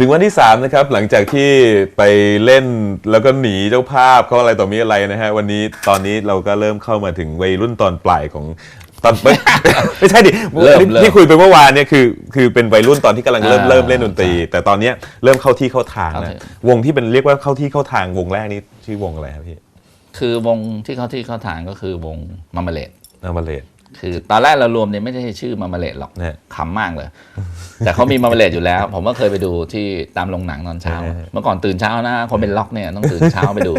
ถึงวันที่3นะครับหลังจากที่ไปเล่นแล้วก็หนีเจ้าภาพเขาอะไรต่อมีอะไรนะฮะวันนี้ตอนนี้เราก็เริ่มเข้ามาถึงวัยรุ่นตอนปลายของตอนไม่ ไม่ใช่ดิเริ่มที่เริ่ม ที่คุยไปเมื่อวานเนี่ยคือคือเป็นวัยรุ่นตอนที่กำลังเริ่มอ่าเริ่มเล่นดนตรี แต่ตอนเนี้ยเริ่มเข้าที่เข้าทางเข้านะที่ วงที่เป็นเรียกว่าเข้าที่เข้าทางวงแรกนี้ชื่อวงอะไรครับพี่คือวงที่เขาที่เข้าทางก็คือวงมามาเลดนามาเลด คือตอนแรกเรารวมเนี่ยไม่ได้ชื่อมามาเลดหรอกนะขำมากเลย แต่เขามีมามาเลดอยู่แล้ว ผมก็เคยไปดูที่ตามโรงหนังตอนเช้าเออเมื่อก่อนตื่นเช้านะคนเป็นล็อกเนี่ยต้องตื่นเช้าไปดู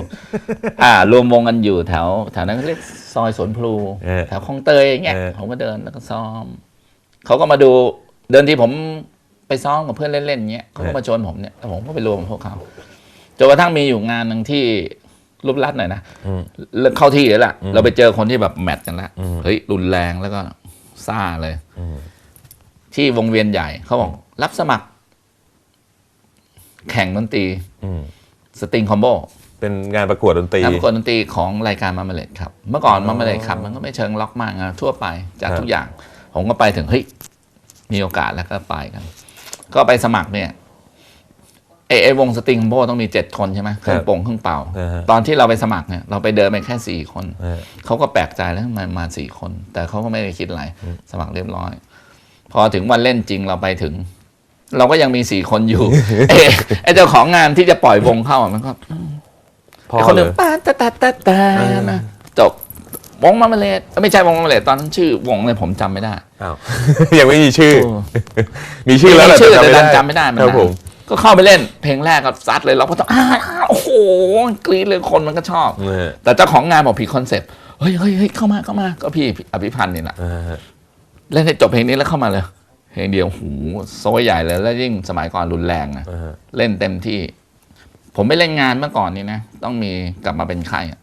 อ่ารวมวงกันอยู่แถวแถวนั้นเขาเรียกซอยสวนพลูเออแถวคลองเตยอย่างเงี้ยเออผมก็เดินแล้วก็ซ้อมเขาก็มาดูเดินที่ผมไปซ้อมกับเพื่อนเล่นๆเงี้ยเขาก็มาชวนผมเนี่ยแล้วผมก็ไปรวมกับพวกเขาจนกระทั่งมีอยู่งานหนึ่งที่ รูปลัดหน่อยนะอืมเลิกเข้าที่แล้วล่ะ เราไปเจอคนที่แบบแมทกันแล้วอืมเฮ้ยรุนแรงแล้วก็ซ่าเลยอืมที่วงเวียนใหญ่เขาบอก รับสมัคร แข่งดนตรีอืมสตริงคอมโบเป็นงานประกวดดนตรีงานประกวดดนตรีของรายการมาเมเลดครับ เมื่อก่อนอ๋อมาเมเลดครับ มันก็ไม่เชิงล็อกมากนะทั่วไปจากครับทุกอย่าง ผมก็ไปถึงเฮ้ยมีโอกาสแล้วก็ไปกัน ก็ไปสมัครเนี่ย ไอ้ไอ้วงสตริงคอมโบต้องมีเจ็ดคนใช่ไหมเครื่องโป่งเครื่องเป่า อ่าฮะตอนที่เราไปสมัครเนี่ยเราไปเดินไปแค่สี่คนเออเขาก็แปลกใจแล้วทำไมมาสี่คน แต่เขาก็ไม่ได้คิดอะไรสมัครเรียบร้อย พอถึงวันเล่นจริงเราไปถึง เราก็ยังมีสี่คนอยู่ เอ้ไอ้เจ้าของงานที่จะปล่อยวงเข้าอะมันก็พอไอ้คนหเลนึ่งย ป้าตาตาตาตานะจบวงมามาเลดไม่ใช่วงมามาเลดตอนนั้นชื่อวงเลยผมจำไม่ได้ อ้าว ยังไม่มีชื่อโอ้มีชื่อแล้วแหละมีชื่อแต่แต่จำไม่ได้มันครับนานผม ก็เข้าไปเล่นเพลงแรกก็ซัดเลยเราก็ต้องอ้าวโอ้โหกรี๊ดเลยคนมันก็ชอบเออแต่เจ้าของงานบอกผิดคอนเซ็ปต์เฮ้ยเฮ้ยเฮ้ยเข้ามาเข้ามาก็พี่อภิพันธ์นี่แหละเออเล่นให้จบเพลงนี้แล้วเข้ามาเลยเพลงเดียวหูโซ่ใหญ่เลยแล้วยิ่งสมัยก่อนรุนแรงอะเออเล่นเต็มที่ ผมไม่เล่นงานเมื่อก่อนนี้นะ ต้องมีกลับมาเป็นไข้อะ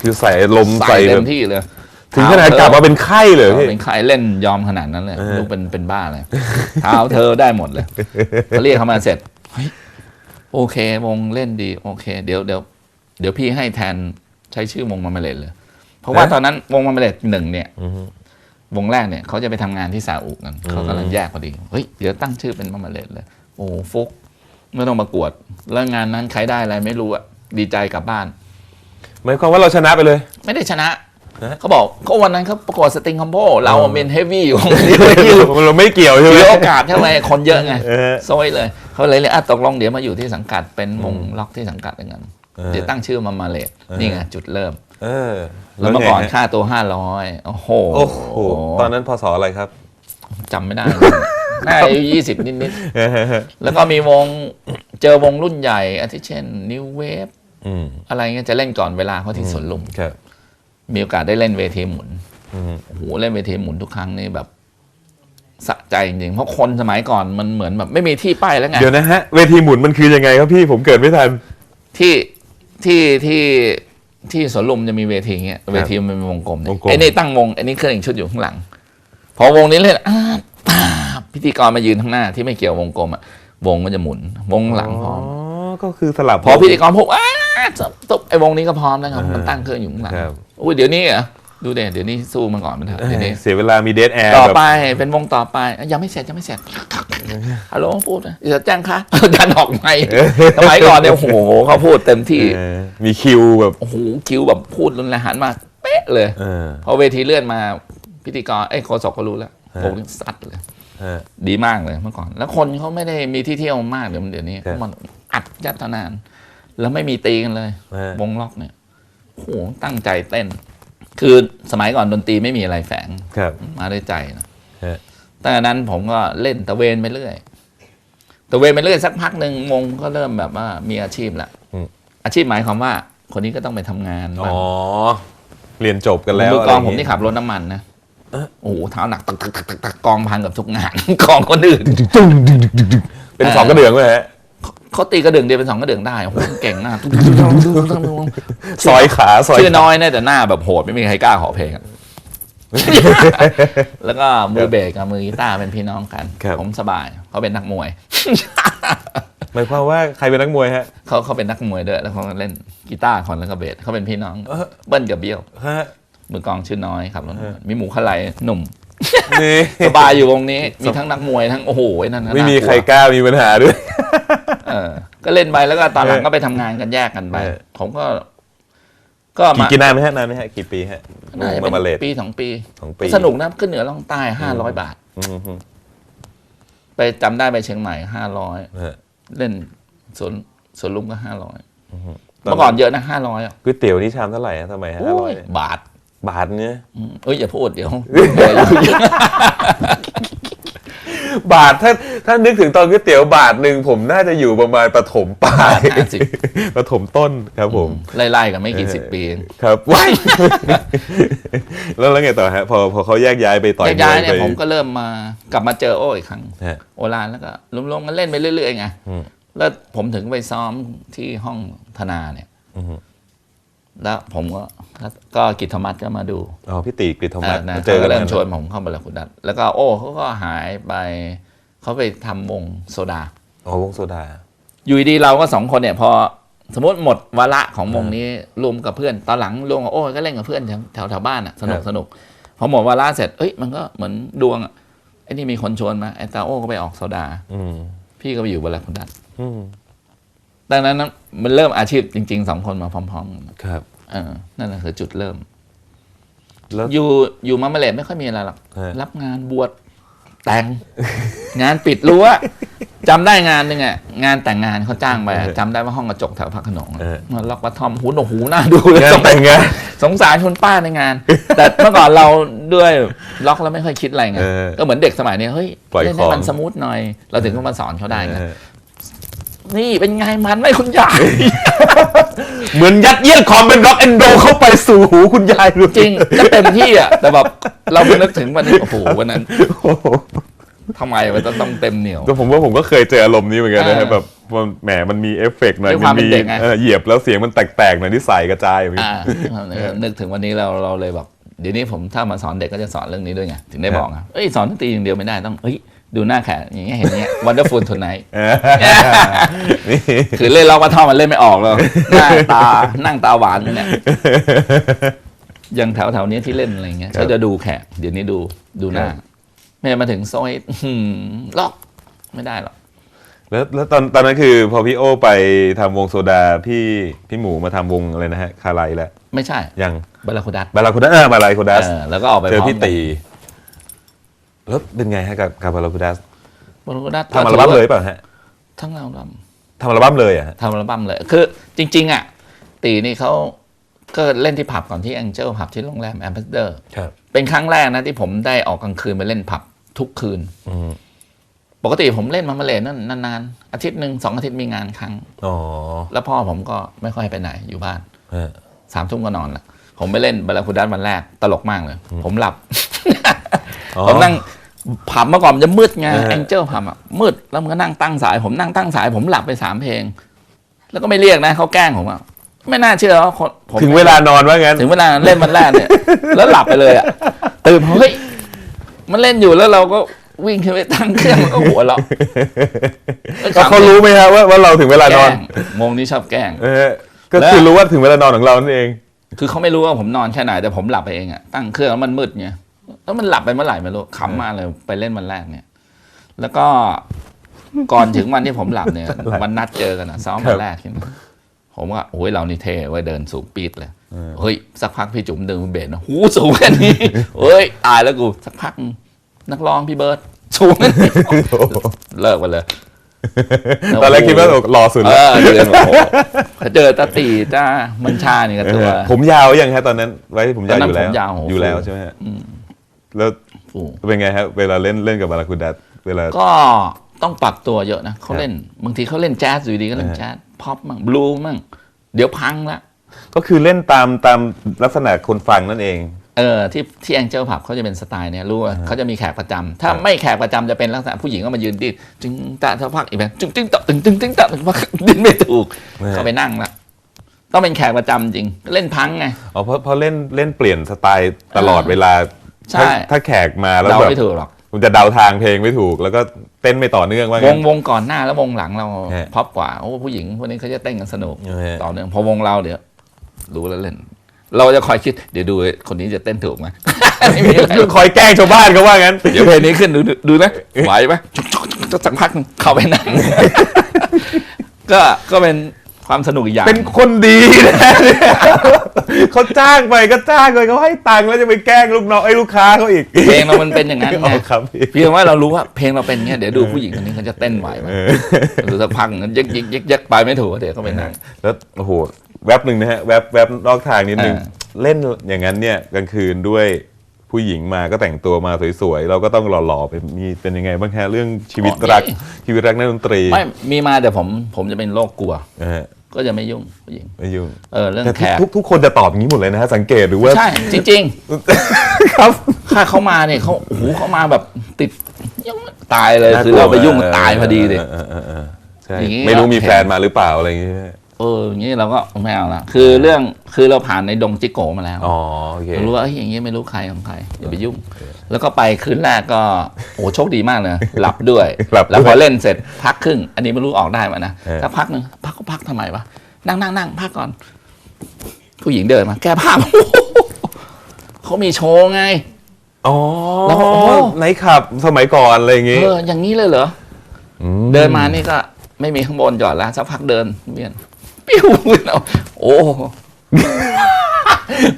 คือใส่ลมใส่ใส่เต็แบมบที่เลย ถึงขนาดกลับมาเป็นไข้เลยเออพี่ เป็นไข้เล่นยอมขนาดนั้นเลยเออลูกเป็นเป็นบ้าเลยเท้าเธอได้หมดเลยเขาเรียกเขามาเสร็จเฮ้ยโอเควงเล่นดี โอเค เดี๋ยวเดี๋ยวเดี๋ยวพี่ให้แทนใช้ชื่อวงมามาเลตเลย เพราะว่าตอนนั้นวงมามาเลตหนึ่งเนี่ยอือฮึวงแรกเนี่ยเขาจะไปทำงานที่ซาอุกันเขากำลังแยกพอดีเฮ้ยเดี๋ยวตั้งชื่อเป็นมามาเลตเลย โอ้ฟุกไม่ต้องประกวด แล้วงานนั้นใครได้อะไรไม่รู้อะดีใจกลับบ้านหมายความว่าเราชนะไปเลย ไม่ได้ชนะฮะ เขาบอกก็วันนั้นเขาประกวดสตริงคอมโบเราอะเป็นเฮฟวี่อยู่เราไม่เกี่ยวใช่ไหมมีโอกาสใช่ไหมคนเยอะไงเออโซยเลยเขาเลยเลยอะตกลงเดี๋ยวมาอยู่ที่สังกัดเป็นวงล็อกที่สังกัดอย่างนั้นเออเดี๋ยวตั้งชื่อมามาเลตเออนี่ไงจุดเริ่มเออแล้วเมื่อก่อนไงฮะค่าตัวห้าร้อยโอ้โหโอ้โหตอนนั้นพศอะไรครับจำไม่ได้น่าอายุยี่สิบนิดๆแล้วก็มีวงเจอวงรุ่นใหญ่อาทิเช่น New Wave อืมอะไรเงี้ยจะเล่นก่อนเวลาเขาที่สวนลุมครับ มีโอกาสได้เล่นเวทีหมุนอืมโอ้โหเล่นเวทีหมุนทุกครั้งนี่แบบสะใจจริงๆเพราะคนสมัยก่อนมันเหมือนแบบ ไม่มีที่ไปแล้วไงเดี๋ยวนะฮะเวทีหมุนมันคือยังไงครับพี่ผมเกิดไม่ทันที่ที่ที่ที่สวนลุมจะมีเวทีเงี้ยเวทีมันเป็นวงกลมเนี่ยวงกลมไอ้นี่ตั้งวงไอ้นี่เครื่องอีกชุดอยู่ข้างหลัง พอวงนี้เล่นอ้าปาบพิธีกรมายืนข้างหน้าที่ไม่เกี่ยววงกลมอะวงมันจะหมุน วงหลังพร้อมอ๋อก็คือสลับพอพิธีกรพูดอ้า จบจบไอ้วงนี้ก็พร้อมแล้วครับอ่ามัมันตั้งเครื่องอยู่ข้างหลังครับ อุ้ยเดี๋ยวนี้เหรอดูเดี๋ยวเดี๋ยวนี้สู้มันก่อนมันเถอะเดี๋ยวนี้เสียเวลามีเดทแอร์ต่อแบบไปเป็นวงต่อไปอะยังไม่เสร็จยังไม่เสร็จฮัลโหลพูดนะเดี๋ยวแจ้งค่ะดันออกไม่สมัยก่อนเนี่ยโอ้โหเขาพูดเต็มที่เออมีคิวแบบโอ้โหคิวแบบพูดรุนแรงหันมาเป๊ะเลยเออพอเวทีเลื่อนมาพิธีกรไอ้ยโฆษกก็รู้แล้วฮะผมซัดเลยเออดีมากเลยเมื่อก่อน แล้วคนเขาไม่ได้มีที่เที่ยวมากเดี๋ยวเดี๋ยวนี้ครับมันอัดยัดนาน แล้วไม่มีตีกันเลยฮะวงล็อกเนี่ยโอ้โหตั้งใจเต้น คือสมัยก่อนดนตรีไม่มีอะไรแฝงครับมาด้วยใจนะฮะแต่อันนั้นผมก็เล่นตะเวนไปเรื่อยตะเวนไปเรื่อยสักพักหนึ่งวงก็เริ่มแบบว่ามีอาชีพละอาชีพหมายความว่า คนนี้ก็ต้องไปทำงานอ๋บ้างอเรียนจบกันแล้วดูกองผมะไรนี่ย่าเยขับรถน้ำมันนะโอ้โหเท้าหนักตักตักตักตักตักกองพังกับทุกงานกองคนอื่นเป็นสองกระเดื่องเลยฮะ เขาตีกระเดื่องเดียวเป็นสองกระเดื่องได้โอ้โหเก่งมากซอยขาซอยชื่อน้อยนะแต่หน้าแบบโหดไม่มีใครกล้าขอเพลงอะ แล้วก็มือเบสกับมือกีตาร์เป็นพี่น้องกัน ครับ ผมสบายเขาเป็นนักมวย หมายความว่าใครเป็นนักมวยฮะ เขาเขาเป็นนักมวยด้วยแล้วเขาก็เล่นกีตาร์คนแล้วก็เบสเขาเป็นพี่น้องเออ เบิ้ลกับเบี้ยว ฮะมือกลองชื่อน้อยครับรถเออมีหมูขลายหนุ่ม นี่สบายอยู่วงนี้ มีทั้งนักมวยทั้งโอ้โหไอ้นั่นนะไม่มีน่ากลัวใครกล้ามีปัญหาด้วย อ ก็เล่นไปแล้วก็ตอนหลังเออก็ไปทำงานกันแยกกันไป เออ ผมก็ ก็กี่มากี่นานไหมฮะนานไหมฮะกี่ปีฮะน่าจะมามาเลเป็ดนปีสองปี สองปี สนุกนะขึ้นเหนือล่องใต้ห้าร้อยบาท อืมฮึไปจำได้ไปเชียงใหม่ห้าร้อยฮะเล่นสวนสวนลุมก็ห้าร้อยตอนเมื่อก่อนเยอะนะห้าร้อยอะก๋วยเตี๋ยวนี่ชามเท่าไหร่ฮะทำไมฮะโอ้อร่อยยบาทบาทเนี่ย อืมเอ้ยอย่าพูดเดี๋ยว บาทถ้าถ้านึกถึงตอนก๋วยเตี๋ยวบาทหนึ่งผมน่าจะอยู่ประมาณปฐมปลายบาทห้าสิบปฐมต้นครับผม ไล่ๆกันไม่กี่สิบปีเองครับว้ายแล้วแล้วไงต่อฮะพอพอเขาแยกย้ายไปต่อยมย้ายวยๆเนี่ยไปผมก็เริ่มมากลับมาเจอโอ้อีกครั้ง ฮะ โอรานแล้วก็รวมๆกันเล่นไปเรื่อยๆไงอืมแล้วผมถึงไปซ้อมที่ห้องธนาเนี่ย อือฮึ แล้วผมก็แล้วก็กิตธรรมัสก็มาดูอ๋อพี่ตีกฤษธรรมะนะเจอเขากัก็นเริ่มนะชวนผมเข้าบาราคุดัสแล้วก็โอ้เขาก็หายไปเขาไปทำวงโซดาอ๋อวงโซดา อยู่ดีๆเราก็สองคนเนี่ยพอสมมติหมดวาระของวงนี้รวมกับเพื่อน ตอนหลังรวมกับโอ้ยก็เล่นกับเพื่อนแถวแถวแถวบ้านอะสนุกครับสนุกพอหมดวาระเสร็จเอ้ยมันก็เหมือนดวงอะไอ้นี่มีคนชวนมาไอ้ตาโอ้ก็ไปออกโซดาอืมพี่ก็ไปอยู่บาราคุดัสอืม ดังนั้นนะมันเริ่มอาชีพจริงๆสองคนมาพร้อมๆกันครับเออนั่นแหละคือจุดเริ่มแล้วอยู่อยู่มาเมเลดไม่ค่อยมีอะไรหรอกฮะ รับงานบวชแต่ง งานปิดรั้วจำได้งานหนึ่งอะงานแต่งงานเขาจ้างไปอะจำได้ว่าห้องกระจกแถวพระโขนงอะเออ มันล็อกวัดทอมหูหนวกหูหน้าดูเลยงานสงแต่งงานสงสารคุณป้าในงาน แต่เมื่อก่อนเราด้วยล็อกแล้วไม่ค่อยคิดอะไรไงเออ ก็เหมือนเด็กสมัยนี้เฮ้ยปล่อยเล่นขให้องมันสมูทหน่อย เราถึงต้องมาสอนเขาได้ไง เออ นี่เป็นไงมันไหมคุณยาย เหมือนยัดเยียดความเป็นร็อกแอนโดเข้าไปสู่หูคุณยายเลยจริงก็เต็มที่อะ แต่แบบเราไปนึกถึงวันนี้โอ้โหวันนั้นโอ้โหทำไมมันจะต้องเต็มเหนียว ก็ผมว่าผมก็เคยเจออารมณ์นี้เหมือนกันนะฮะเออแบบมันแหมมันมีเอฟเฟกต์หน่อยด้วยความมีเป็นเด็กไงเออเหยียบแล้วเสียงมันแตกๆหน่อยที่ใส่กระจายอย่างนี้อ่านึกถึงวันนี้เราเราเลยแบบเดี๋ยวนี้ผมถ้ามาสอนเด็กก็จะสอนเรื่องนี้ด้วยไงถึงได้บอกอะเอ้ยสอนดนตรีอย่างเดียวไม่ได้ต้องเอ้ย ดูหน้าแขกอย่างเงี้ยเห็นอย่างเงี้ย Wonderful Tonight เออนี่คือเล่นเราก็ท่อมันเล่นไม่ออกเลยหน้าตานั่งตาหวานอยู่เนี่ยอย่างแถวแถวๆนี้ที่เล่นอะไรเงี้ยครับก็จะดูแขกเดี๋ยวนี้ดูดูหน้าครับไม่มาถึงโซยอื้อหือล็อกไม่ได้หรอกแล้วแล้วตอนตอนนั้นคือพอพี่โอไปทำวงโซดาพี่พี่หมูมาทำวงอะไรนะฮะคาไลแล้วไม่ใช่ยังบาราคุดัสบาราคุดัสเออบาราคุดัสเออแล้วก็ออกไปเจอพร้มพี่กันตี แล้วเป็นไงฮะกับกับบาราคุดัสบาราคุดัสทำอัลบั้มเลยเปล่าฮะทั้งอัลบั้มทำอัลบั้มเลยเหรอะทำอัลบั้มเลย คือจริง ๆ อะ ตีนี่เขาก็เล่นที่ผับก่อนที่แองเจิลผับที่โรงแรมแอม a สเดอร์ครับเป็นครั้งแรกนะที่ผมได้ออกกลางคืนไปเล่นผับทุกคืนอืมปกติผมเล่นมามาเลนนั่นนานๆอาทิตย์หนึ่งสองอาทิตย์มีงานครั้งอ๋อแล้วพ่อผมก็ไม่ค่อยไปไหนอยู่บ้านฮะสามทุ่มก็นอนละผมไปเล่นบาราคูดัสวันแรกตลกมากเลย ผมหลับอ๋อ ผมนั่งผับเมื่อก่อนมันจะมืดไงเออแองเจิลผับอะมืดแล้วมันก็นั่งตั้งสาย ผมนั่งตั้งสาย ผมหลับไปสามเพลง แล้วก็ไม่เรียกนะเขาแกล้งผมอะไม่น่าเชื่อว่าคนผมถึงเวลานอนว่างั้น ถึงเวลาเล่นวันแรกเนี่ย แล้วหลับไปเลยอะตื่นเฮ้ยมันเล่นอยู่แล้วเราก็วิ่งขึ้นไปตั้งเครื่องมันก็หัวเราะก็เขารู้ไหมฮะว่าว่าเราถึงเวลาแกนอล้นงวงนี้ชอบแกล้งเออก็แล้วคือรู้ว่าถึงเวลานอนของเรานั่นเอง คือเขาไม่รู้ว่าผมนอนแค่ไหนแต่ผมหลับไปเองอะตั้งเครื่องแล้วมันมืดไง แล้วมันหลับไปเมื่อไหร่ไม่รู้ขำมากเลยไปเล่นวันแรกเนี่ย แล้วก็ก่อนถึงวันที่ผมหลับเนี่ยวันนัดเจอกันอะซ้อมครัวับนแรกใช่ไหมผมว่าโอ้ยเรานี่เท่ไว้ยเดินสูงปีดเลยเฮ้ยสักพักพี่จุ๋มเดินเบสนะหูสูงแค่นี้เฮ้ยตายแล้วกูสักพักนักร้องพี่เบิร์ดสูงแค่นี้เลิกไปเลยตอนแรกคิดว่าหล่อสุดเอแล้วอเดินโอ้โหเจอตาตีจ้ามันชานี่กับตัวเออผมยาวยังฮะตอนนั้น ไว้ผมยาวตอนนั้อนยู่แล้วผมยาวโหอยู่แล้วใช่ไหมฮะ แล้วฟูเป็นไงฮะเวลาเล่นเล่นกับบาราคุดัสเวลา ก็ต้องปรับตัวเยอะนะเขาเล่น บางทีเขาเล่นแจ๊สอยู่ดีก็เล่นอ่าแจ๊สพ็อปมั่งบลูมั่งเดี๋ยวพังละก็คือเล่นตามตามลักษณะคนฟังนั่นเอง เออที่ที่แองเจิลผับเขาจะเป็นสไตล์เนี่ยรู้ว่าเขาจะมีแขกประจำถ้าไม่แขกประจำจะเป็นลักษณะผู้หญิงก็มายืนดิ้นจึงตะสักพักอีกแบบจึงจึงตะตึงตึงตึงตะตึงพักดิ้นไม่ถูกเออก็ไปนั่งละต้องเป็นแขกประจำจริง เล่นพังไงอ๋อเพราะเพราะเล่นเล่นเปลี่ยนสไตล์ตลอดเวลา ใช่ ถ้าถ้าแขกมาแล้วเราแบบไม่ถูกหรอก คุณจะเดาทางเพลงไม่ถูก แล้วก็เต้นไม่ต่อเนื่องว่า วงั้งนวงก่อนหน้าแล้ววงหลังเราฮะพ็อปกว่าโอ้ผู้หญิงพวกนี้เขาจะเต้นกันสนุกเออ ต่อเนื่องพอวงเราเดี๋ยวรู้แล้วเล่น เราจะคอยคิดเดี๋ยวดูคนนี้จะเต้นถูกไหม ไม่มีอะไรคอยแกล้งชาวบ้านเขาว่างั้น เดี๋ยวเพลงนี้ขึ้นดูดูดูนะไหวไหมจะสักพักหนึ่งเข้าไปนั่ง ก็ก็เป็น ความสนุกอีกอย่าง เป็นคนดีนะเขาจ้างไปก็จ้างไปเขาให้ตังค์แล้วจะไปแกล้งลูกน้องไอ้ลูกค้าเขาอีก เพลงเรามันเป็นอย่างนั้นอ๋ไงอครับพี่เพียงว่าเรารู้ว่าเพลงเราเป็นเงี้ยเดี๋ยวดูผู้หญิงคนนี้เขาจะเต้นไหวไหมเออหรือสักพักงั้นยึกยึกยึกยึกไปไม่ถูกเดี๋ยวก็ไปนั่ง แล้วโอ้โหแวบหนึ่งนะฮะแวบแวบนอกทางนิดนึง อ่า เล่นอย่างนั้นเนี่ยกลางคืนด้วย ผู้หญิงมาก็แต่งตัวมาสวยๆ เราก็ต้องหล่อๆไปมีเป็นยังไงบ้างฮะเรื่องชีวิตรักชีวิตรักนักดนตรีไม่มีมาแต่ผมผมจะเป็นโรคกลัว นะฮะก็จะไม่ยุ่งผู้หญิงไม่ยุ่งเออเรื่องแต่แขกทุกทุกคนจะตอบอย่างนี้หมดเลยนะฮะสังเกตดูว่าใช่จริงครับๆถ้าเขามาเนี่ยเขาโอ้โหเขามาแบบติดยังตายเลยคือเราไปยุ่งมันตายพอดีเลยเออเออเออใช่อย่างงี้ไม่รู้ก็มีแฟนมาหรือเปล่าอะไรอย่างเงี้ย เอออย่างนี้เราก็ไม่เอาละคือเรื่องคือเราผ่านในดงจิโกมาแล้วอ๋อโอเคเรารู้ว่าเอ้ยอย่างนี้ไม่รู้ใครของใครอย่าไปยุ่ง แล้วก็ไปคืนแรกก็โอ้โชคดีมากเลยหลับด้วยหลับด้วยแล้วพอเล่นเสร็จพักครึ่ง อันนี้ไม่รู้ออกได้มานะเออถ้าพักหนึ่งพักก็พักทำไมวะนั่งนั่งนั่งพักก่อน ผู้หญิงเดินมาแก้ผ้าเขามีโชว์ไงอ๋อแล้วก็โอ้ไนท์ขับสมัยก่อนอะไรอย่างงี้เอออย่างนี้เลยเหรอมเดินมานี่ก็ไม่มีข้างบนจอดแล้วสักพักเดินเวียน ปิ้วเอาโอ้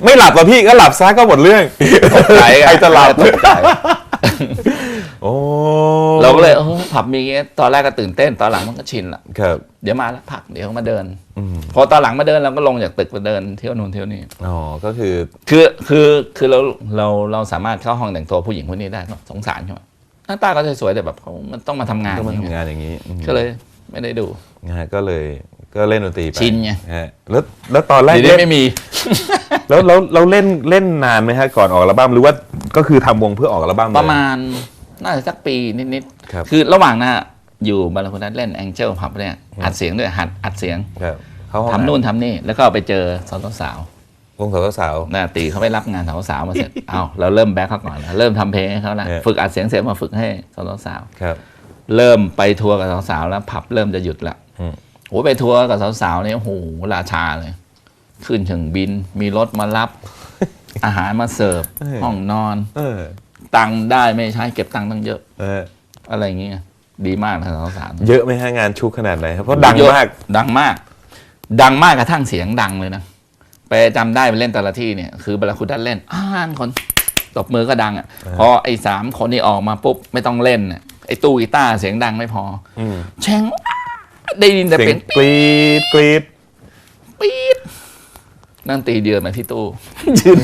ไม่หลับป่ะพี่ก็หลับซะก็หมดเรื่องตกใจอใครจะหลับตกใจโอ้เราก็เลยเออผับมีอย่างเงี้ยตอนแรกก็ตื่นเต้นตอนหลังมันก็ชินละครับ เดี๋ยวมาแล้วพักเดี๋ยวมาเดินอืม พอตอนหลังมาเดินเราก็ลงจากตึกมาเดินเที่ยวนู่นเที่ยวนี่อ๋อก็คือ คือคือคือเราเราเราสามารถเข้าห้องแต่งตัวผู้หญิงคนนี้ได้ก็สงสารใช่ไหมหน้าตาก็สวยๆแต่แบบเขามันต้องมาทำงานต้องมาอย่างเงี้ทำยงานอย่างนี้อืมก็เลยไม่ได้ดูนะฮะก็เลย ก็เล่นดนตรีไปชินไง ฮะแล้วแล้วตอนแรกเดี๋ยวนี้เล่นไม่มี แล้วแล้วเราเล่นเล่นนานไหมฮะก่อนออกอัลบั้มหรือว่าก็คือทำวงเพื่อออกอัลบั้มเลย ประมาณน่าจะสักปีนิดครับ ๆคือระหว่างน่ะอยู่บาราคุนัทเล่นแองเจิลพับเนี่ยอัดเสียงด้วยหัดอัดเสียงครับเขาห้องทำนู่นทำนี่ แล้วก็ไปเจอสาวสาววงสาวสาว ๆน่ะตีเขาไปรับงานสาวสาวๆมาเสร็จ เอาเราเริ่มแบ็คเขาก่อนแล้วเริ่มทำเพลงให้เขาละเออ ฝึกอัดเสียงเสร็จมาฝึกให้สาวสาวๆ ครับ เริ่มไปทัวร์กับสาวๆแล้วผับเริ่มจะหยุดละอืม โอ้ไปทัวร์กับสาวๆเนี่ยโอ้โหราชาเลย ขึ้นถึงบิน มีรถมารับ อาหารมาเสิร์ฟห้องนอน เออ ตังค์ได้ไม่ใช้เก็บตังค์ตั้งเยอะ เออ อะไรอย่างเงี้ยดีมากนะสาวๆ เยอะไหมฮะงานชุกขนาดไหนครับ เพราะดังเยอะมาก ดังมาก ดังมากกระทั่งเสียงดังเลยนะ ไปจำได้ไปเล่นแต่ละที่เนี่ยคือบาราคุดันเล่นอ่านคนตบมือก็ดังอะพอไอ้สามคนนี้ออกมาปุ๊บไม่ต้องเล่นน่ะไอ้ตู้กีตาร์เสียงดังไม่พออืมแช่ง ได้ยินแต่เสียเสียงงกรีดกรีดปี๊ดนั่งตีเดือนมาที่ตู้ ยืน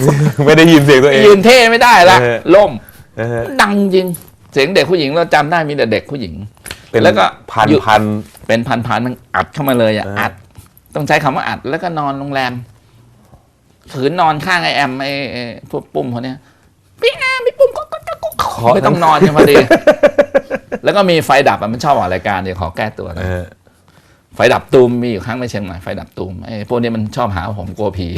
ไม่ได้ยินเสียงตัวเอง ยืนเท่ไม่ได้ละเออ ล่ม นะฮะดังจริง เสียงเด็กผู้หญิงเราจำได้มีแต่เด็กผู้หญิง เป็นแล้วก็พันอยู่ พัน เป็นพันๆมันอัดเข้ามาเลยอะเอออั อัด ต้องใช้คำว่าอัดแล้วก็นอนโรงแรมขืนนอนข้างไอแอมไอไอ้พวกปุ้มคนเนี้ยพี่แอมพี่ปุ้มก็ก็ก็ก็ไม่ต้องนอนยังพอดี แล้วก็มีไฟดับอะมันชอบออกรายการเดี๋ยวขอแก้ตัวนะเออ ไฟดับตูมมีอยู่ครั้งไปเชียงใหม่ไฟดับตูมไอ้พวกนี้มันชอบหาว่าผมกลัวผี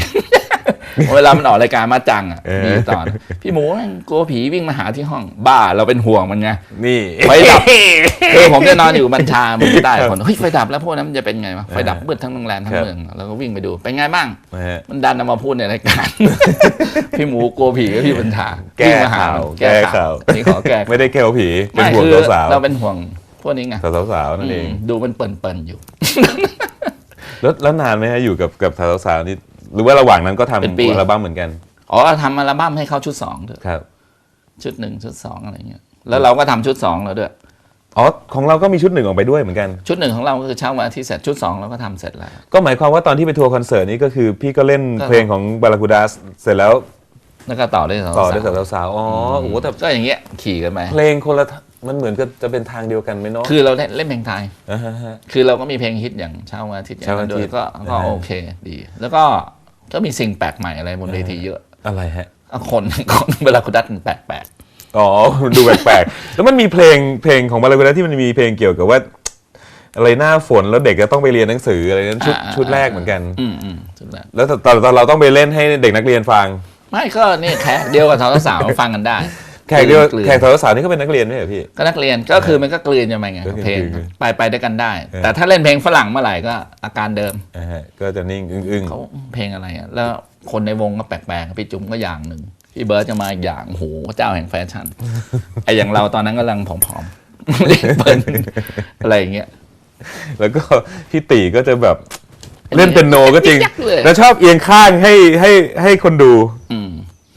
เวลามันออกรายการมาจังอะเออมีตอน พี่หมูแม่งกลัวผีวิ่งมาหาที่ห้อง บ้าเราเป็นห่วงมันไงนี่ไฟดับคือผมจะนอนอยู่บัญชามันก็ได้คนเฮ้ยไฟดับแล้วพวกนั้นมันจะเป็นไงวะไฟดับมืดทั้งโรงแรมทั้งครับเมืองแล้วก็วิ่งไปดูเป็นไงบ้างนะฮะมันดันเอามาพูดในรายการพี่หมูกลัวผีกับพี่บัญชาแก้วิ่งมาหข่าวแก้แก้ข่าข่าววนี่ขอแก้ไม่ได้แก้วผีเป็นห่วงไม่คือสาวเราเป็นห่วงพ วกนี้ไงๆสาวสาวๆนั่นเองอืมดูมันเปิ่นๆอยู่ แล้วแล้วนานไหมฮะอยู่กับกับสาวสาวๆนี่หรือว่าระหว่างนั้นก็ทำเป็นปีอัลบั้มเหมือนกันอ๋อทำอัลบั้มให้เขาชุดสองด้วยครับ ชุดหนึ่งชุดสองอะไรเงี้ยแล้วเราก็ทำชุดสองแล้วด้วยอ๋อของเราก็มีชุดหนึ่งออกไปด้วยเหมือนกันชุดหนึ่งของเราก็คือเช้าวันอาทิตย์เสร็จชุดสองเราก็ทำเสร็จแล้ว ก็หมายความว่าตอนที่ไปทัวร์คอนเสิร์ตนี้ก็คือพี่ก็เล่นก็เพลงของบารากูดาสเสร็จแล้วแล้วก็ต่อด้วยสาวๆต่อด้วยสาวสาวๆอ๋อโอ้โหแต่ก็อย่างเงี้ยขี่กันไปเพลงคนละท มันเหมือนกับจะเป็นทางเดียวกันไหมเนาะคือเราเล่นเล่นเพลงไทยาฮะฮะ คือเราก็มีเพลงฮิตอย่างเช้าวันอาทิตย์อย่างเช้าวันนั้นอาด้ทิวตยย์ก็ก็อ่าโอเคดี แล้วก็ก็มีสิ่งแปลกใหม่อะไรบนเวทีเยอะอะไรฮะอะคนคนเวลาคุณดัดมันแปลกอ๋อ ดูแปลกๆ แล้วมันมีเพลงเพลงของบารากูดาที่มันมีเพลงเกี่ยวกับว่า อะไรหน้าฝนแล้วเด็กจะต้องไปเรียนหนังสืออะไรนั้นชุดอ่าชุดแรกเหมือนกัน ๆอืมอืมสุดแล้ว แล้วตอนตอนเราต้องไปเล่นให้เด็กนักเรียนฟัง ไม่ก็นี่แขกเดียวกับสาวๆฟังกันได้ แขกเดียวลืนแขกสาวๆนี่ก็เป็นนักเรียนไหมเหรอพี่ ก็นักเรียนก็คือมันก็กลืนยังไงไงก็คือเพลงกลืนไปไปด้วยกันได้เออแต่ถ้าเล่นเพลงฝรั่งเมื่อไหร่ก็อาการเดิมอ่าฮะก็จะนิ่งอึ้งเขาเพลงอะไรอะแล้วคนในวงก็แปลกๆพี่จุ๋มก็อย่างหนึ่งพี่เบิร์ดจะมาอีกอย่างโอ้โหเจ้าแห่งแฟชั่นไออย่างเราตอนนั้นกำลังผอมๆเล่นเปิ้ลอะไรอย่างเงี้ยแล้วก็พี่ตีก็จะแบบเล่นเป็นโนก็จริงยักษ์เลยแล้วชอบเอียงข้างให้ให้ให้คนดูอืม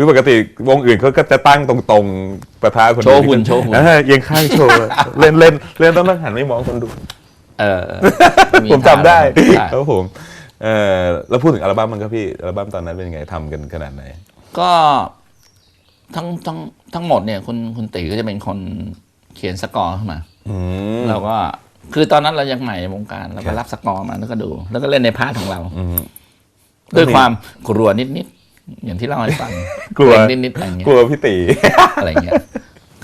คือปกติวงอื่นเขาก็จะตั้งตรงๆประทะคนดูโชว์หุ่นโชว์หุ่น อ่าเอียงข้างโชว์ เล่นเล่นเล่นต้องต้องหันไม่มองคนดู เออผมจำได้ใช่ครับผมเออแล้วพูดถึงอัลบั้มมันครับพี่อัลบั้มตอนนั้นเป็นยังไงทำกันขนาดไหน ก็ทั้งทั้งทั้งหมดเนี่ยคุณคุณตีก็จะเป็นคนเขียนสกอร์ขึ้นมา อืม เราก็คือตอนนั้นเรายังใหม่ในวงการเราก็รับสกอร์มาแล้วก็ดู แล้วก็เล่นในพาร์ทของเรา อืม ด้วยความกลัวนิดๆ อย่างที่เล่าให้ฟังกลัวเกรงนิดๆอะไรเงี้กยลัวพี่ตีอะไรเงี้ย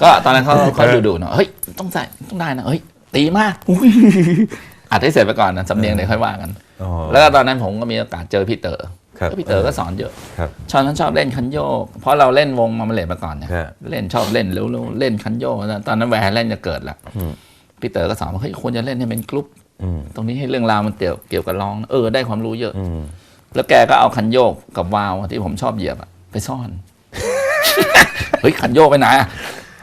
ก็ตอนนั้นเขาเขาดูดูๆเนาะเฮ้ยต้องใส่ต้องได้นะเฮ้ยตีมากอุ๊ยอัดให้เสร็จไปก่อนนะสำเนียงเดี๋ยวค่อยว่ากันอ๋อแล้วก็ตอนนั้นผมก็มีโอกาสเจอพี่เต๋อครับแล้วพี่เต๋อก็สอนเยอะครับชอนนั้นชอบเล่นคันโยก เพราะเราเล่นวงมาเมเลดมาก่อนเนี่ยครับเล่นชอบเล่นเร็วๆเล่นคันโยกตอนนั้นแวร์เล่นจะเกิดละอืมพี่เต๋อก็สอนว่าเฮ้ยควรจะเล่นให้เป็นกรุ๊ปอืมตรงนี้ให้เรื่องราวมันเกี่ยวเกี่ยวกับร้อง เออได้ความรู้เยอะอืม แล้วแกก็เอาคันโยกกับวาวที่ผมชอบเหยียบอะไปซ่อน เฮ้ยคันโยกไปไหนอะ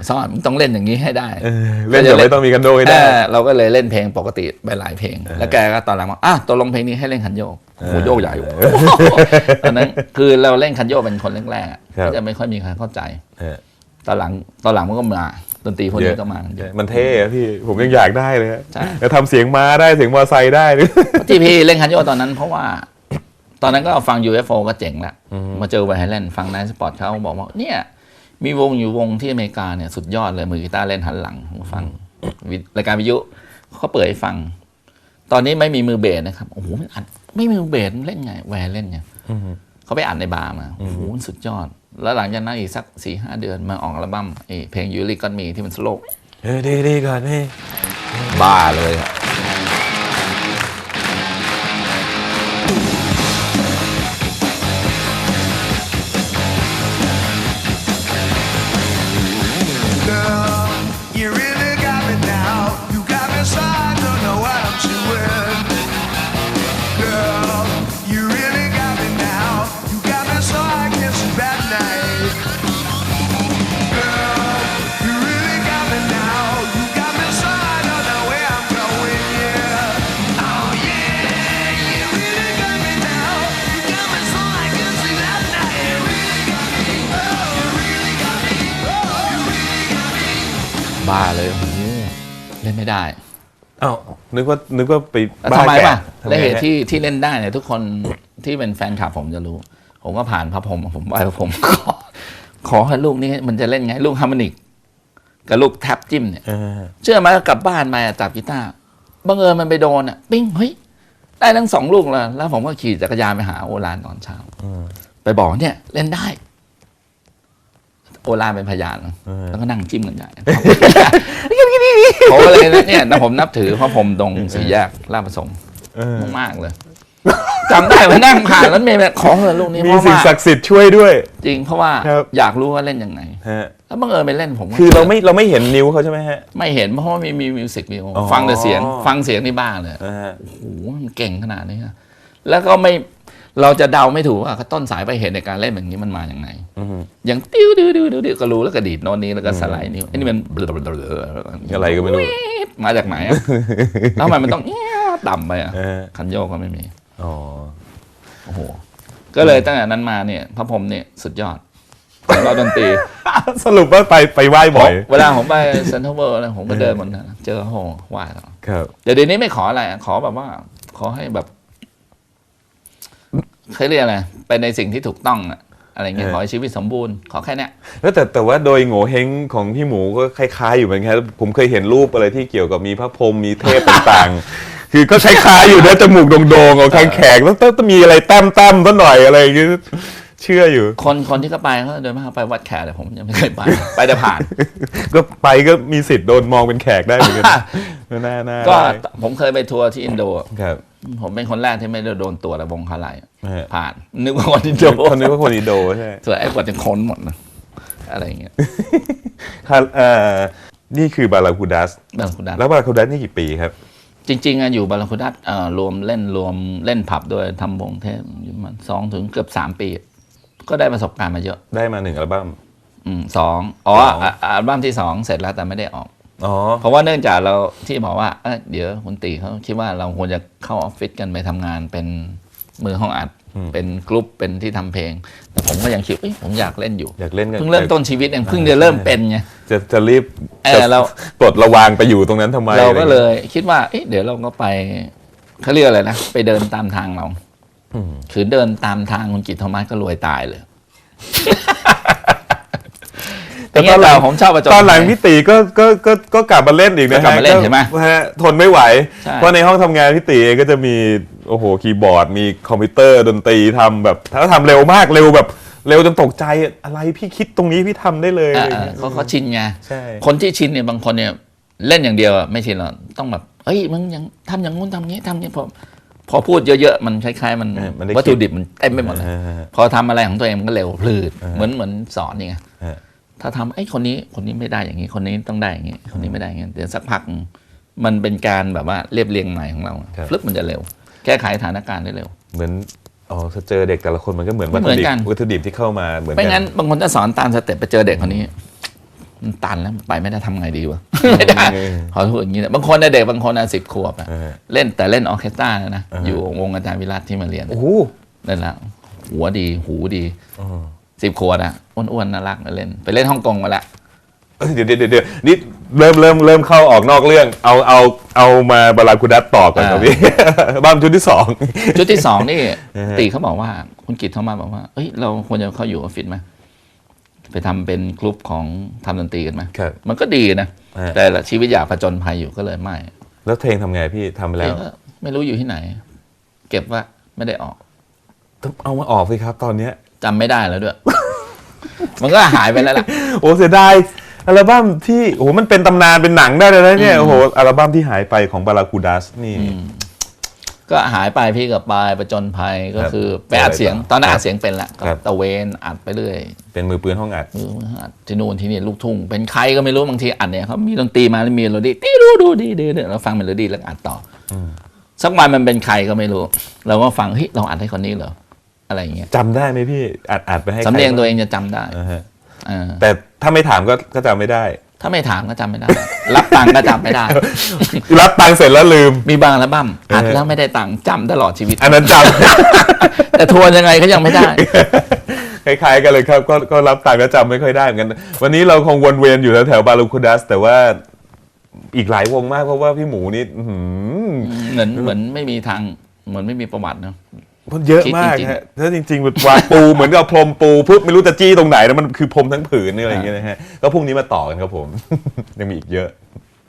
ซ่อนมึงต้องเล่นอย่างนี้ให้ได้เออเล่นแบบไม่ต้องมีกันโดให้ได้เออเราก็เลยเล่นเพลงปกติไปหลายเพลง แล้วแกก็ตอนหลังบอกอะตกลงเพลงนี้ให้เล่นคันโยกโอ้โหโยกใหญ่ว่ะตอนนั้นคือเราเล่นคันโยกเป็นคนแรกๆอะครับก็จะไม่ค่อยมีใครเข้าใจเออตอนหลังตอนหลังมันก็มาดนตรีพวกเยนี้อะก็มากันเยอะมันเท่อะพี่ผมยังอยากได้เลยฮะใช่แล้วทำเสียงม้าได้เสียงมอไซค์ได้ที่พี่เล่นคันโยกตอนนั้นเพราะว่า ตอนนั้นก็ฟัง UFO ก็เจ๋งละมาเจอไวไฮแลนด์ฟังไนท์สปอร์ตเขาบอกว่าเนี่ย มีวงอยู่วงที่อเมริกาเนี่ยสุดยอดเลยมือกีตาร์เล่นหันหลังผมก็ฟังวิรายการวิทยุเขาเปิดให้ฟัง ตอนนี้ไม่มีมือเบสนะครับโอ้โหมันอัดไม่มีมือเบสมันเล่นไงแวร์เล่นไงเขาไปอัดในบาร์มาโอ้โหมันสุดยอด แล้วหลังจากนั้นอีกสักสี่ห้าเดือนมาออกอัลบั้มไอ้เพลงยูริกอนมีที่มันสโลกเออดีดีก่อนพี่บ้าเลย นึกว่านึกว่าไปแล้วบ้าทำไมแก่ป่ะทำและไงเหตุฮะที่ที่เล่นได้เนี่ยทุกคนที่เป็นแฟนคลับผมจะรู้ ผมก็ผ่านพระผมผมไหว้พระผมขอขอให้ลูกนี้มันจะเล่นไง ลูกฮาร์โมนิกกับลูกแท็บจิ้มเนี่ยเออเชื่อไหมกลับบ้านมาจับกีตาร์บังเอิญมันไปโดนอะปิ้งเฮ้ยได้ทั้งสองลูกเลยแล้วผมก็ขี่จักรยานไปหาโอรานตอนเช้าไปบอกเนี่ยเล่นได้ โอรานเป็นพยานนะแล้วก็นั่งจิ้มกันใหญ่ ผมก็เลยเนี่ยนะผมนับถือพระพรหมตรงสี่แยกลาดประสงค์เออมากๆเลยจำได้ว่านั่งผ่านแล้วเมย์แบบขอเถอะลูกนี้เพมีราะสิ่งว่าศักดิ์สิทธิ์ช่วยด้วย จริงเพราะว่าครับ อยากรู้ว่าเล่นยังไง ฮะแล้วบังเอิญไปเล่นผมก็คือเราไม่เราไม่เห็นนิ้วเขาใช่ไหมฮะ ไม่เห็นเพราะว่ามีมีมิวสิกวิดีโออ๋อฟังแต่เสียงฟังเสียงนี่บ้าเลยนะฮะ โอ้โหมันเก่งขนาดนี้นะแล้วก็ไม่ เราจะเดาไม่ถูกว่าต้นสายไปเหตุในการเล่นแบบนี้มันมาอย่างไงอืมอย่างติ้วดิ้วดิ้วดิ้วดิ้วก็รู้แล้วก็ดีดโน้นนี้แล้วก็สไลด์นิ้วอันนี้มันอะไรก็ไม่รู้มาจากไหนอะแล้วทำไมมันต้องเอี้ยต่ำไปอะเออคันโยกก็ไม่มีอ๋อโอ้โหก็เลยตั้งแต่นั้นมาเนี่ย พระพรหมเนี่ยสุดยอดเราดนตรี สรุปว่าไปไปไหว้บ่อย เวลาผมไปเซ็นทรัลเวิลด์นะผมก็เดินบนนั้นเจอโอ้โหไหว้แล้วครับเดี๋ยวเดี๋ยวนี้ไม่ขออะไรอะขอแบบว่า ขอให้แบบ เขาเรียกอะไรไปในสิ่งที่ถูกต้องอะอะไรเงี้ยเออ ขอให้ชีวิตสมบูรณ์ขอแค่เนี้ยแล้วแต่แต่ว่าโดยโง่เฮงของพี่หมูก็คล้ายๆอยู่เหมือนกันผมเคยเห็นรูปอะไรที่เกี่ยวกับมีพระพรหมมีเทพต่างๆ คือก็คล้ายๆอยู่นะจมูกโด่งๆออกทางแขกแล้วต้องมีอะไรแต้มๆซะหน่อยอะไรอย่างเงี้ยเชื่ออยู่ คนคนที่เขาไปเขาโดยมากเขาไปวัดแขกแต่ผมยังไม่เคยไป ไปแต่ผ่าน ก็ไปก็มีสิทธิ์โดนมองเป็นแขกได้เหมือนกัน น่าน่าก็ได้ผมเคยไปทัวร์ที่อินโดครับ ผมเป็นคนแรกที่ไม่ได้โดนตัวระบงคาไลเออผ่าน นึกว่าคนอินโดคนนึกว่าคนอินโดใช่ไหมส่วนไอ้กว่าจะค้นหมดนะอะไรเงี้ยฮะเอ่อนี่คือบาราคูดัสบาลาคุดัสแล้วบาราคูดัสนี่กี่ปีครับ จริงๆอะอยู่บาลาคุดัสเอ่อรวมเล่นรวมเล่นผับด้วยทำวงเทพอยู่ประมันสองถึงเกือบสามปี ก็ได้ประสบการณ์มาเยอะ ได้มาหนึ่งอัลบั้มอืมสองอ๋อสองอะอัลบั้มที่สองเสร็จแล้วแต่ไม่ได้ออก อ๋อ เพราะว่าเนื่องจากเราที่บอกว่าเอ้ยเดี๋ยวคุณตีเขาคิดว่าเราควรจะเข้าออฟฟิศกันไปทำงานเป็นมือห้องอัดเป็นกรุ๊ปเป็นที่ทำเพลง แต่ผมก็ยังคิดเอ้ยผมอยากเล่นอยู่ อยากเล่นกันเพิ่งเริ่มต้นชีวิตเองเพิ่งจะเริ่มเป็นไง จะจะรีบเออจะเรา ปลดระวางไปอยู่ตรงนั้นทำไมเราก็อะเลไงี้ยคิดว่าเอ๊ะเดี๋ยวเราก็ไปเขาเรียกอะไรนะไปเดินตามทางเรา อืมคือเดินตามทางคุณกิตโทมัสก็รวยตายเลย แต่แต่ตอนหลังเราผมชอบประจนตอนหลังภัยพี่ตีก็ก็ก็ก็กลับมาเล่นอีกนะก็กลับมาเล่นเห็นไหมฮะทนไม่ไหวใช่เพราะในห้องทำงานพี่ตีเองก็จะมีโอ้โหคีย์บอร์ด มีคอมพิวเตอร์ดนตรีทำแบบถ้าทำเร็วมากเร็วแบบเร็วจนตกใจอะไรพี่คิดตรงนี้พี่ทำได้เลยเออะไรออย่างเงี้ยเขาเขาชินไงใช่คนที่ชินเนี่ยบางคนเนี่ยเล่นอย่างเดียวอะไม่ชินหรอกต้องแบบเอ้ยมึงยังทำอย่างงู้นทำอย่างนี้ทำอย่างนี้พอพอพูดเยอะๆ มันคล้ายๆ มันเออมันได้วัตถุดิบมันเต็มไปหมดเลยเออพอทำอะไรของตัวเองมันก็เร็วพลืดเออเหมือนเหมือนสอนนี่ไงเออ ถ้าทำไอ้ยคนนี้คนนี้ไม่ได้อย่างนี้ คนนี้ต้องได้อย่างนี้ คนนี้ไม่ได้อย่างนี้เดี๋ยวสักพักมันเป็นการแบบว่าเรียบเรียงใหม่ของเราครับฟลึบมันจะเร็ว แก้ไขสถานการณ์ได้เร็ว เหมือนอ๋อถ้าเจอเด็กแต่ละคนมันก็เหมือนไม่วัตเหมืถุอนดิบกันวัตถุดิบที่เข้ามาเหมือนไม่กังั้นบางคนถ้าสอนตามสเต็ปไปเจอเด็กคนนี้มันตันแล้วไปไม่ได้ทำไงดีวะไม่ได้ขอพูดอย่างนี้นะบางคนนะเด็กบางคนนะสิบขวบอะเออเล่นแต่เล่นออร์เคสตรานะนะอ่าฮะอยู่วงอาจารย์วิรัตที่มาเรียนโอ้โหนั่นแหละหัวดีหูดีอ๋อ สิบขวบอะอ้วนๆน่ารักมาเล่น ไปเล่นฮ่องกงมาละเอ้ยเดี๋ยวเดี๋ยวเดี๋ยวนี่เริ่มเริ่มเริ่มเข้าออกนอกเรื่อง เอาเอาเอามาบาราคุดัตต่อก่อนครับพี่ บ้ามชุดที่สอง ชุดที่สองนี่อ่าฮะตีเขาบอกว่าคุณกิตเขามาบอกว่าเอ้ยเราควรจะเข้าอยู่ออฟฟิศไหมไปทำเป็นกลุ่มของทำดนตรีกันไหมครับมันก็ดีนะ อ่า แต่ละชีวิตอยากผจญภัยอยู่ก็เลยไม่แล้วเพลงทำไงพี่ทำไปแล้วเอ๊ะไม่รู้อยู่ที่ไหน เก็บว่าไม่ได้ออก ต้องเอามาออกสิครับตอนเนี้ย จำไม่ได้แล้วด้วย มันก็หายไปแล้วล่ะ โอ้เสียดายอัลบั้มที่โอ้โหมันเป็นตำนานเป็นหนังได้เลยนะเนี่ยโอ้โหอัลบั้มที่หายไปของบาราคูดัสนี่ ก็หายไปพี่กับปายประจนภัยก็ครับคือไปอัดเสียงตอนนั้นครับอัดเสียงเป็นละก็ครับ ตะเวนอัดไปเรื่อยเป็นมือปืนห้องอัดมืออัดที่นู่นที่นี่ลูกทุ่งเป็นใครก็ไม่รู้บางทีอัดเนี่ยเขามีดนตรีมาแล้วมีเมโลดี้ตีดูดูดีดีเดี๋ยวเราฟังเมโลดี้แล้วอัดต่ออสักวันมันเป็นใครก็ไม่รู้ เราก็ฟังเฮ้ยเราอัดให้คนนี้เหรอ อะไรอย่างเงี้ยจำได้ไหมพี่อัดอัดไปให้ใครสำเนียงตัวเองจะจำได้อ่าฮะเออแต่ถ้าไม่ถามก็ก็จำไม่ได้ ถ้าไม่ถามก็จำไม่ได้ รับตังค์ก็จำไม่ได้ รับตังค์เสร็จแล้วลืม มีบางอัลบั้มอัดเออแล้วไม่ได้ตังค์จำตลอดชีวิต อันนั้นจแต่ทวนยังไงก็ยังไม่ได้ำคล้ายๆกันเลยครับก็ก็รับตังค์แล้วจำไม่ค่อยได้เหมือนกัน วันนี้เราคงวนเวียนอยู่แถวๆบาราคูดัส แต่ว่าอีกหลายวงมากเพราะว่าพี่หมูนี่อื้อหือเหมือนเหมือนไม่มีทางเหมือนไม่มีประวัติเนอะ มันเยอะมากจริงๆฮะถ้าจริงๆแบบวางปูเหมือนกับพรมปูปุ๊บไม่รู้จะจี้ตรงไหนแล้วมันคือพรมทั้งผืนนี่อะไรอย่างเงี้ยนะฮะก็พรุ่งนี้มาต่อกันครับผม ยังมีอีกเยอะ